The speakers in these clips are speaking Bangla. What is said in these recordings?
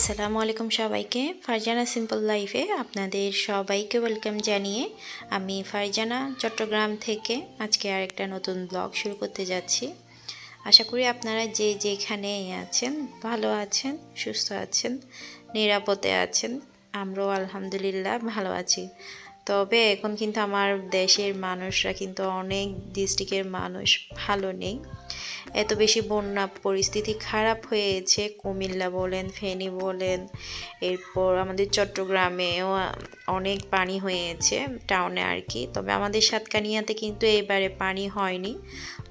আসসালামু আলাইকুম সবাইকে। ফারজানা সিম্পল লাইফে আপনাদের সবাইকে ওয়েলকাম জানিয়ে আমি ফারজানা চট্টগ্রাম থেকে আজকে আরেকটা নতুন ব্লগ শুরু করতে যাচ্ছি। আশা করি আপনারা যে যেখানে আছেন, ভালো আছেন, সুস্থ আছেন, নিরাপদে আছেন, আমরাও আলহামদুলিল্লাহ ভালো আছি। তবে এখন কিন্তু আমার দেশের মানুষরা কিন্তু অনেক ডিস্ট্রিক্টের মানুষ ভালো নেই। এত বেশি বন্যা পরিস্থিতি খারাপ হয়েছে, কুমিল্লা বলেন, ফেনী বলেন, এরপর আমাদের চট্টগ্রামেও অনেক পানি হয়েছে টাউনে আর কি। তবে আমাদের সাতকানিয়াতে কিন্তু এবারে পানি হয়নি,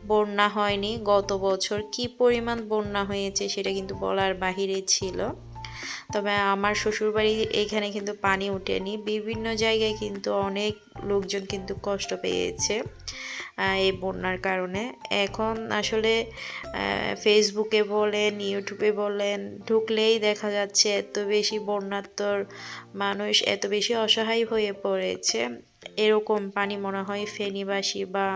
বন্যা হয়নি। গত বছর কি পরিমাণ বন্যা হয়েছে সেটা কিন্তু বলার বাহিরে ছিল। তবে আমার শ্বশুরবাড়ি এইখানে কিন্তু পানি ওঠেনি বিভিন্ন জায়গায় কিন্তু অনেক লোকজন কিন্তু কষ্ট পেয়েছে। এই বন্যার কারণে। এখন আসলে ফেসবুকে বলেন ইউটিউবে বলেন, ঢুকলেই দেখা যাচ্ছে এত বেশি বন্যাত্মর মানুষ এত বেশি অসহায় হয়ে পড়েছে। এরকম পানি মনে হয় ফেনীবাসী বা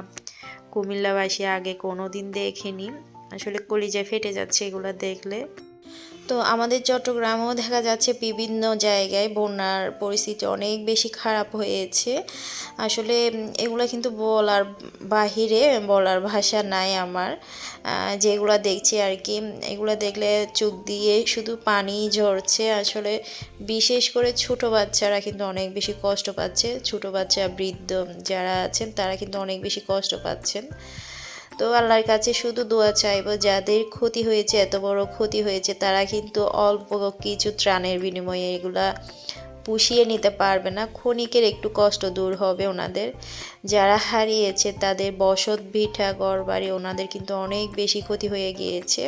কুমিল্লাবাসী আগে কোনো দিন দেখেনি। আসলে কলিজায় ফেটে যাচ্ছে এগুলো দেখলে। তো আমাদের চট্টগ্রামেও দেখা যাচ্ছে বিভিন্ন জায়গায় বন্যার পরিস্থিতি অনেক বেশি খারাপ হয়েছে। আসলে এগুলো কিন্তু বলার বাহিরে, বলার ভাষা নাই আমার। যেগুলো দেখছি আর কি, এগুলো দেখলে চোখ দিয়ে শুধু পানি ঝরছে। আসলে বিশেষ করে ছোট বাচ্চারা কিন্তু অনেক বেশি কষ্ট পাচ্ছে। ছোট বাচ্চা, বৃদ্ধ যারা আছেন, তারা কিন্তু অনেক বেশি কষ্ট পাচ্ছেন। তো আল্লাহর কাছে শুধু দোয়া চাইব, যাদের ক্ষতি হয়েছে, এত বড় ক্ষতি হয়েছে, তারা কিন্তু অল্প কিছু ত্রাণের বিনিময়ে এগুলা পুষিয়ে নিতে পারবে না। ক্ষণিকের একটু কষ্ট দূর হবে ওনাদের। যারা হারিয়েছে, তাদের বসত, ভিটা ঘর বাড়ি ওনাদের কিন্তু অনেক বেশি ক্ষতি হয়ে গিয়েছে।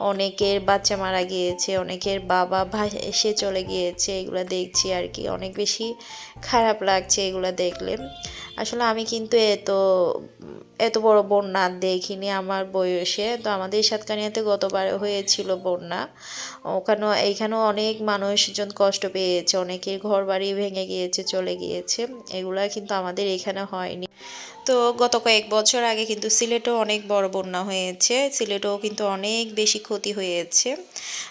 অনেকের বাচ্চা মারা গিয়েছে, অনেকের বাবা এসে চলে গিয়েছে, এগুলো দেখছি আর কি। অনেক বেশি খারাপ লাগছে এগুলো দেখলে। আসলে আমি কিন্তু এত এত বড় বন্যা দেখিনি আমার বয়সে। তো আমাদের সাতকানিয়াতে গতবার হয়েছিল বন্যা। ওখানেও, এইখানেও অনেক মানুষজন কষ্ট পেয়েছে, অনেকের ঘর বাড়ি ভেঙে গিয়েছে, চলে গিয়েছে। এগুলা কিন্তু আমাদের এখানে হয়নি। তো গত কয়েক বছর আগে কিন্তু সিলেটেও অনেক বড় বন্যা হয়েছে। সিলেটেও কিন্তু অনেক বেশি ক্ষতি হয়েছে।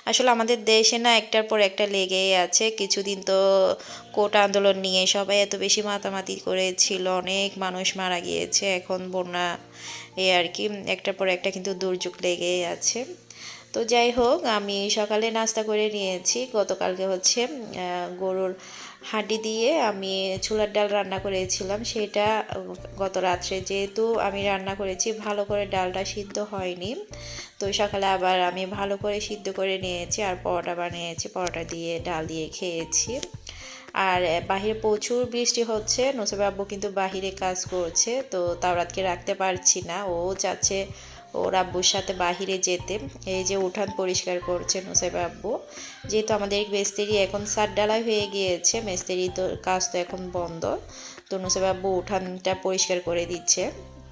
আসলে আমাদের দেশে না একটার পর একটা লেগেই আছে। কিছুদিন তো কোট আন্দোলন নিয়ে সবাই এত বেশি মাতামাতি করেছিল, অনেক মানুষ মারা গিয়েছে। এখন বন্যা এই আর কি, একটার পর একটা কিন্তু দুর্যোগ লেগেই আছে। তো যাই হোক, আমি সকালে নাস্তা করে নিয়েছি। গতকালকে হচ্ছে গরুর হাঁটি দিয়ে আমি ছোলার ডাল রান্না করেছিলাম। সেটা, গত রাত্রে যেহেতু আমি রান্না করেছি, ভালো করে ডালটা সিদ্ধ হয়নি। তো সকালে আবার আমি ভালো করে সিদ্ধ করে নিয়েছি আর পরোটা বানিয়েছি। পরোটা দিয়ে, ডাল দিয়ে খেয়েছি। আর বাহিরে প্রচুর বৃষ্টি হচ্ছে। নসিব আব্বু কিন্তু বাহিরে কাজ করছে, তো তাওরাতকে রাখতে পারছি না। ও যাচ্ছে ওর আব্বুর সাথে বাহিরে যেতে। এই যে উঠান পরিষ্কার করছে নোসাইব আব্বু যেহেতু আমাদের মেস্তেরি এখন সার ডালাই হয়ে গিয়েছে, মেস্তেরি তো কাজ তো এখন বন্ধ, তো নোসাইব আব্বু উঠানটা পরিষ্কার করে দিচ্ছে।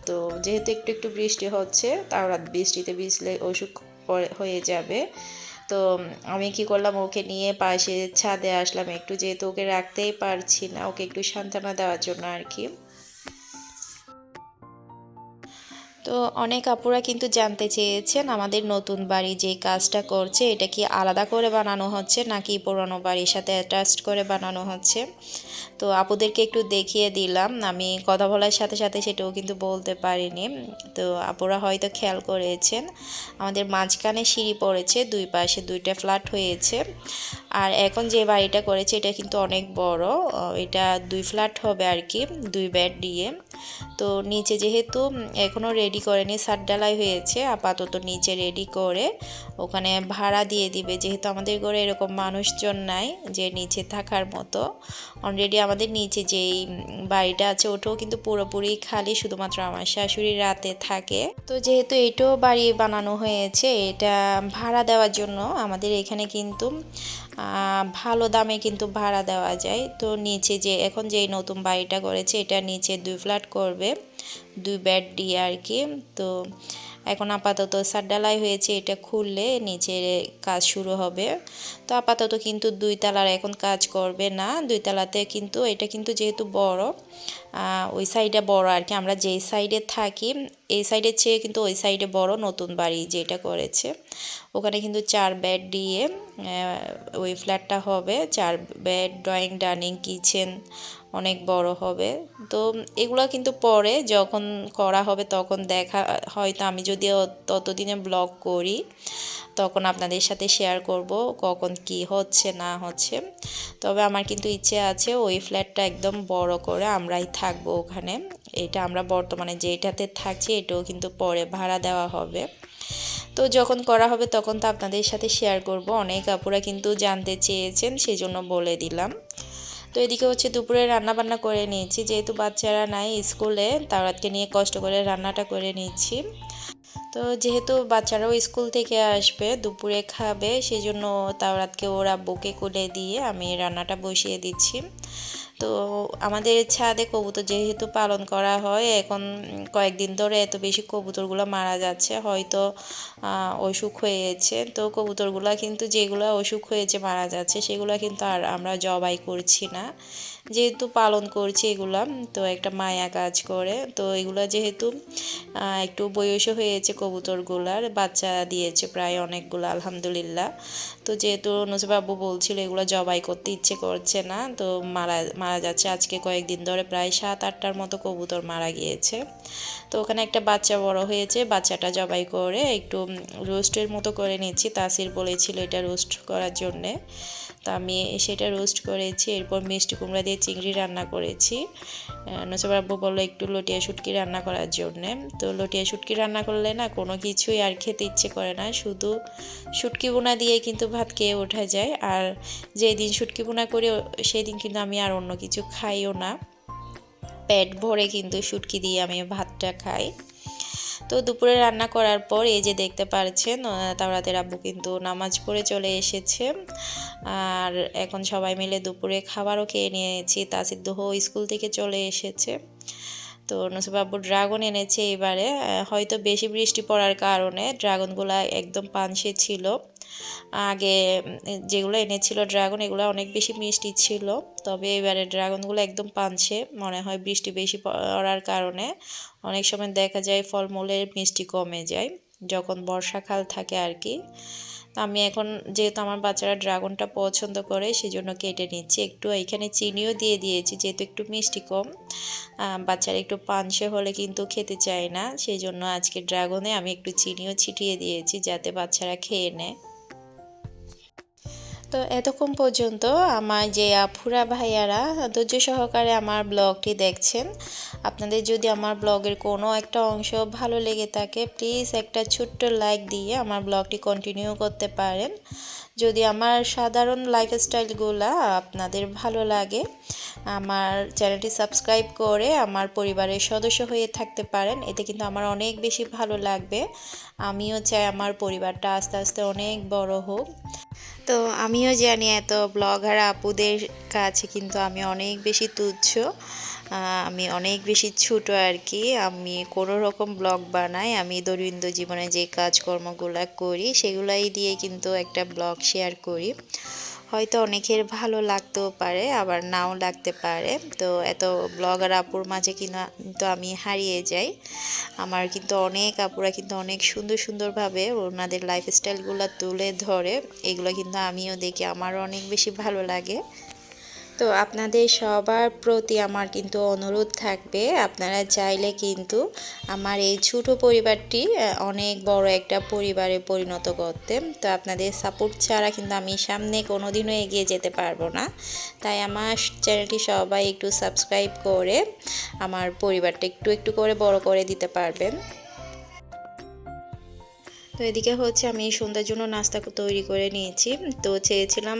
তো যেহেতু একটু একটু বৃষ্টি হচ্ছে, তাওরাত বৃষ্টিতে ভিজলে অসুখ হয়ে যাবে। তো আমি কি করলাম? ওকে নিয়ে পাশে ছাদে আসলাম। একটু যেহেতু ওকে রাখতেই পারছি না, ওকে একটু সান্ত্বনা দেওয়ার জন্য আর কি। তো অনেক আপুরা কিন্তু জানতে চেয়েছেন আমাদের নতুন বাড়ি যে কাজটা করছে, এটা কি আলাদা করে বানানো হচ্ছে নাকি পুরনো বাড়ির সাথে অ্যাটাচড করে বানানো হচ্ছে? তো আপুদেরকে একটু দেখিয়ে দিলাম, আমি কথা বলার সাথে সাথে সেটাও কিন্তু বলতে পারিনি। তো আপুরা হয়তো খেয়াল করেছেন, আমাদের মাঝখানে সিঁড়ি পড়েছে, দুই পাশে দুইটা ফ্ল্যাট হয়েছে। আর এখন যে বাড়িটা করেছে, এটা কিন্তু অনেক বড়। এটা দুই ফ্ল্যাট হবে আর কি, দুই বেড দিয়ে। তো নিচে যেহেতু এখনও রেডি করেনি, সার ডালাই হয়েছে, আপাতত নিচে রেডি করে ওখানে ভাড়া দিয়ে দিবে। যেহেতু আমাদের ঘরে এরকম মানুষজন নাই যে নিচে থাকার মতো। অলরেডি আমাদের নিচে যেই বাড়িটা আছে, ওটাও কিন্তু পুরোপুরি খালি, শুধুমাত্র আমার শাশুড়ি রাতে থাকে। তো যেহেতু এটাও বাড়ি বানানো হয়েছে, এটা ভাড়া দেওয়ার জন্য আমাদের এখানে কিন্তু ভালো দামে কিন্তু ভাড়া দেওয়া যায়। তো নিচে যে, এখন যেই নতুন বাড়িটা করেছে, এটা নিচে দুই ফ্ল্যাট করবে, দুই বেড দিয়ে আর কি। তো এখন আপাতত সাড্ডালাই হয়েছে, এটা খুললে নিচের কাজ শুরু হবে। তো আপাতত কিন্তু দুই তালার এখন কাজ করবে না, দুই তালাতে কিন্তু এটা কিন্তু যেহেতু বড় ওই সাইডে বড় আর কি। আমরা যেই সাইডে থাকি, এই সাইডের চেয়ে কিন্তু ওই সাইডে বড় নতুন বাড়ি যেটা করেছে। ওখানে কিন্তু চার বেড দিয়ে ওই ফ্ল্যাটটা হবে। চার বেড ড্রয়িং ডাইনিং কিচেন অনেক বড় হবে। তো এগুলো কিন্তু পরে যখন করা হবে তখন দেখা, হয়তো আমি যদি ততদিনে ব্লগ করি, তখন আপনাদের সাথে শেয়ার করব কখন কি হচ্ছে, না হচ্ছে। তবে আমার কিন্তু ইচ্ছে আছে ওই ফ্ল্যাটটা একদম বড় করে আমরাই থাকব ওখানে। এটা আমরা বর্তমানে যেটাতে থাকছি এটাও কিন্তু পরে ভাড়া দেওয়া হবে। তো যখন করা হবে তখন তো আপনাদের সাথে শেয়ার করব। অনেক আপুরা কিন্তু জানতে চেয়েছেন সেই জন্য বলে দিলাম। তো এদিকে হচ্ছে দুপুরে রান্না বান্না করে নিয়েছি। যেহেতু বাচ্চারা নাই স্কুলে তারাতকে নিয়ে কষ্ট করে রান্নাটা করে নিয়েছি তো যেহেতু বাচ্চারাও স্কুল থেকে আসবে, দুপুরে খাবে সেই জন্য তাওরাতকে ওরা বুকে কুলে দিয়ে আমি রান্নাটা বসিয়ে দিচ্ছি। তো আমাদের ছাদে কবুতর যেহেতু পালন করা হয়, এখন কয়েকদিন ধরে এত বেশি কবুতরগুলো মারা যাচ্ছে, হয়তো অসুখ হয়েছে। তো কবুতরগুলো কিন্তু যেগুলো অসুখ হয়েছে, মারা যাচ্ছে, সেগুলো কিন্তু আর আমরা জবাই করছি না। যেহেতু পালন করছি এগুলা, তো একটা মায়া কাজ করে। তো এগুলো যেহেতু একটু বয়সও হয়েছে কবুতরগুলার, বাচ্চা দিয়েছে প্রায় অনেকগুলো, আলহামদুলিল্লাহ। তো যেহেতু নসিবাবু বলছিল এগুলো জবাই করতে ইচ্ছে করছে না, তো মারা মারা যাচ্ছে আজকে কয়েকদিন ধরে, প্রায় সাত আটটার মতো কবুতর মারা গিয়েছে। তো ওখানে একটা বাচ্চা বড় হয়েছে, বাচ্চাটা জবাই করে একটু রোস্টের মতো করে নিচ্ছি, তাসির বলেছিল এটা রোস্ট করার জন্যে। তো আমি সেটা রোস্ট করেছি, এরপর মিষ্টি কুমড়া দিয়ে চিংড়ি রান্না করেছি। নসবার আব্বু বলল একটু লটিয়া শুটকি রান্না করার জন্যে। তো লটিয়া শুটকি রান্না করলে না কোনো কিছুই আর খেতে ইচ্ছে করে না, শুধু শুটকি বোনা দিয়ে কিন্তু ভাত খেয়ে ওঠা যায়। আর যেদিন শুটকি বোনা করি সেই দিন কিন্তু আমি আর অন্য কিছু খাইও না। পেট ভরে কিন্তু শুটকি দিয়ে আমি ভাতটা খাই। তো দুপুরে রান্না করার পর এই যে দেখতে পাচ্ছেন তাওরাতের আব্বু কিন্তু নামাজ পড়ে চলে এসেছে। আর এখন সবাই মিলে দুপুরে খাবারও খেয়ে নিয়েছি। তাসিদ্দুহ স্কুল থেকে চলে এসেছে। তো নসুবাবু ড্রাগন এনেছে এবারে। হয়তো বেশি বৃষ্টি পড়ার কারণে ড্রাগনগুলা একদম পানসে ছিল। আগে যেগুলো এনেছিল ড্রাগন, এগুলো অনেক বেশি মিষ্টি ছিল। তবে এবারে ড্রাগনগুলো একদম পানছে, মনে হয় বৃষ্টি বেশি পড়ার কারণে। অনেক সময় দেখা যায় ফলমূলের মিষ্টি কমে যায়, যখন বর্ষাকাল থাকে আর কি। আমি এখন যেহেতু আমার বাচ্চারা ড্রাগনটা পছন্দ করে, সেজন্য কেটে নিচ্ছি। একটু এখানে চিনিও দিয়ে দিয়েছি, যেহেতু একটু মিষ্টি কম। বাচ্চারা একটু পানসে হলে কিন্তু খেতে চায় না সেই জন্য আজকে ড্রাগনে আমি একটু চিনিও ছিটিয়ে দিয়েছি, যাতে বাচ্চারা খেয়ে নেয়। তো এতক্ষণ পর্যন্ত আমার যে আফুরা ভাইয়ারা, ধৈর্য সহকারে আমার ব্লগটি দেখছেন। আপনাদের যদি আমার ব্লগের কোনো একটা অংশ ভালো লেগে থাকে প্লিজ একটা ছোট্ট লাইক দিয়ে আমার ব্লগটি কন্টিনিউ করতে পারেন। যদি আমার সাধারণ লাইফস্টাইলগুলো আপনাদের ভালো লাগে, আমার চ্যানেলটি সাবস্ক্রাইব করে আমার পরিবারের সদস্য হয়ে থাকতে পারেন। এতে কিন্তু আমার অনেক বেশি ভালো লাগবে। আমিও চাই আমার পরিবারটা আস্তে আস্তে অনেক বড় হোক। তো আমিও জানি এত ব্লগার আপুদের কাছে কিন্তু আমি অনেক বেশি তুচ্ছ আমি অনেক বেশি ছোটো আর কি। আমি কোনো রকম ব্লগ বানাই, আমি দৈনন্দিন জীবনে যে কাজকর্মগুলো করি, সেগুলাই দিয়ে কিন্তু একটা ব্লগ শেয়ার করি। হয়তো অনেকের ভালো লাগতেও পারে, আবার নাও লাগতে পারে। তো এত ব্লগার আপুর মাঝে কিন্তু আমি হারিয়ে যাই। আমার কিন্তু অনেক আপুরা কিন্তু অনেক সুন্দর সুন্দরভাবে ওনাদের লাইফস্টাইলগুলো তুলে ধরে। এগুলো কিন্তু আমিও দেখি, আমারও অনেক বেশি ভালো লাগে। তো আপনাদের সবার প্রতি আমার কিন্তু অনুরোধ থাকবে, আপনারা চাইলে কিন্তু আমার এই ছোট পরিবারটি অনেক বড় একটা পরিবারে পরিণত করতে। তো আপনাদের সাপোর্ট ছাড়া কিন্তু আমি সামনে কোনো দিনও এগিয়ে যেতে পারব না। তাই আমার চ্যানেলটি সবাই একটু সাবস্ক্রাইব করে আমার পরিবারটা একটু একটু করে বড় করে দিতে পারবেন। তো এদিকে হচ্ছে আমি সন্ধ্যার জন্য নাস্তা তৈরি করে নিয়েছি। তো চেয়েছিলাম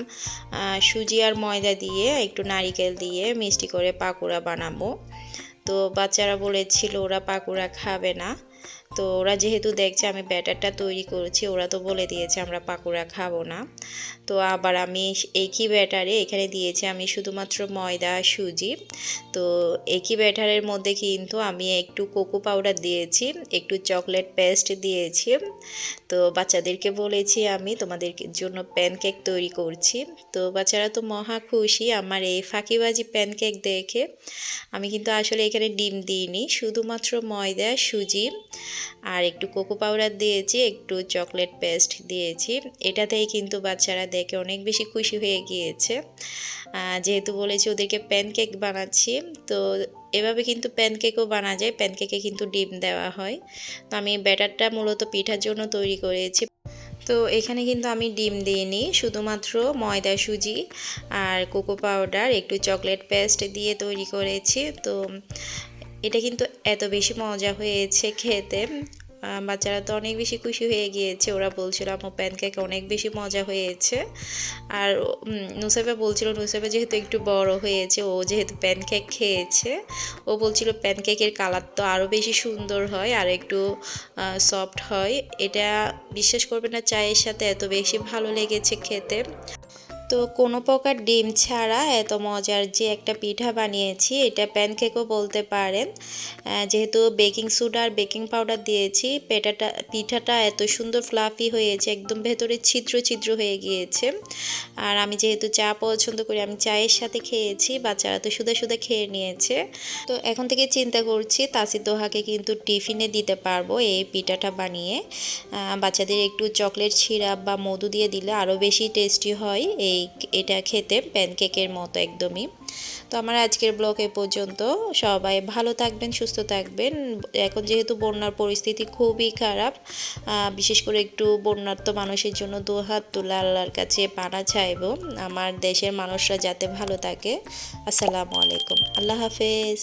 সুজি আর ময়দা দিয়ে একটু নারিকেল দিয়ে মিষ্টি করে পাকোড়া বানাবো। তো বাচ্চারা বলেছিল, ওরা পাকোড়া খাবে না। তো ওরা যেহেতু দেখছে আমি ব্যাটারটা তৈরি করেছি, ওরা তো বলে দিয়েছে আমরা পাকোড়া খাব না। তো আবার আমি একই ব্যাটারে এখানে দিয়েছি আমি শুধুমাত্র ময়দা, সুজি। তো একই ব্যাটারের মধ্যে কিন্তু আমি একটু কোকো পাউডার দিয়েছি, একটু চকলেট পেস্ট দিয়েছি। তো বাচ্চাদেরকে বলেছি আমি তোমাদের জন্য প্যানকেক তৈরি করছি। তো বাচ্চারা তো মহা খুশি, আমার এই ফাঁকিবাজি প্যানকেক দেখে। আমি কিন্তু আসলে এখানে ডিম দিইনি, শুধুমাত্র ময়দা, সুজি আর একটু কোকো পাউডার দিয়েছি, একটু চকলেট পেস্ট দিয়েছি। এটাতেই কিন্তু বাচ্চারা দেখে অনেক বেশি খুশি হয়ে গিয়েছে। যেহেতু বলেছি ওদেরকে প্যানকেক বানাচ্ছি, তো এভাবে কিন্তু প্যানকেকও বানা যায় প্যানকেকে কিন্তু ডিম দেওয়া হয়। তো আমি ব্যাটারটা মূলত পিঠার জন্য তৈরি করেছি। তো এখানে কিন্তু আমি ডিম দিইনি, শুধুমাত্র ময়দা সুজি আর কোকো পাউডার, একটু চকলেট পেস্ট দিয়ে তৈরি করেছি। তো এটা কিন্তু এত বেশি মজা হয়েছে খেতে। বাচ্চারা তো অনেক বেশি খুশি হয়ে গিয়েছে। ওরা বলছিল আমার প্যানকেক অনেক বেশি মজা হয়েছে। আর নুসাইবা বলছিল নুসাইবা যেহেতু একটু বড় হয়েছে, ও যেহেতু প্যানকেক খেয়েছে, ও বলছিল প্যানকেকের কালার তো আরও বেশি সুন্দর হয় আর একটু সফট হয়। এটা বিশ্বাস করবে না, চায়ের সাথে এত বেশি ভালো লেগেছে খেতে। তো কোনো প্রকার ডিম ছাড়া এত মজার যে একটা পিঠা বানিয়েছি, এটা প্যানকেকও বলতে পারেন। যেহেতু বেকিং সোডা আর বেকিং পাউডার দিয়েছি, পেটাটা, পিঠাটা এত সুন্দর ফ্লাফি হয়েছে, একদম ভেতরে ছিদ্র ছিদ্র হয়ে গিয়েছে। আর আমি যেহেতু চা পছন্দ করি, আমি চায়ের সাথে খেয়েছি, বাচ্চারা তো সুদা সুদা খেয়ে নিয়েছে। তো এখন থেকে চিন্তা করছি তাসি দোহাকে কিন্তু টিফিনে দিতে পারব এই পিঠাটা বানিয়ে। বাচ্চাদের একটু চকলেট সিরাপ বা মধু দিয়ে দিলে আরও বেশি টেস্টি হয় এই এই এটা খেতে প্যানকেকের মতো একদমই। তো আমার আজকের ব্লগ এ পর্যন্ত সবাই ভালো থাকবেন, সুস্থ থাকবেন। এখন যেহেতু বন্যার পরিস্থিতি খুবই খারাপ বিশেষ করে একটু বন্যার্থ মানুষের জন্য দু হাত তুলে আল্লাহর কাছে পানা চাইব। আমার দেশের মানুষরা যাতে ভালো থাকে। আসসালামু আলাইকুম। আল্লাহ হাফেজ।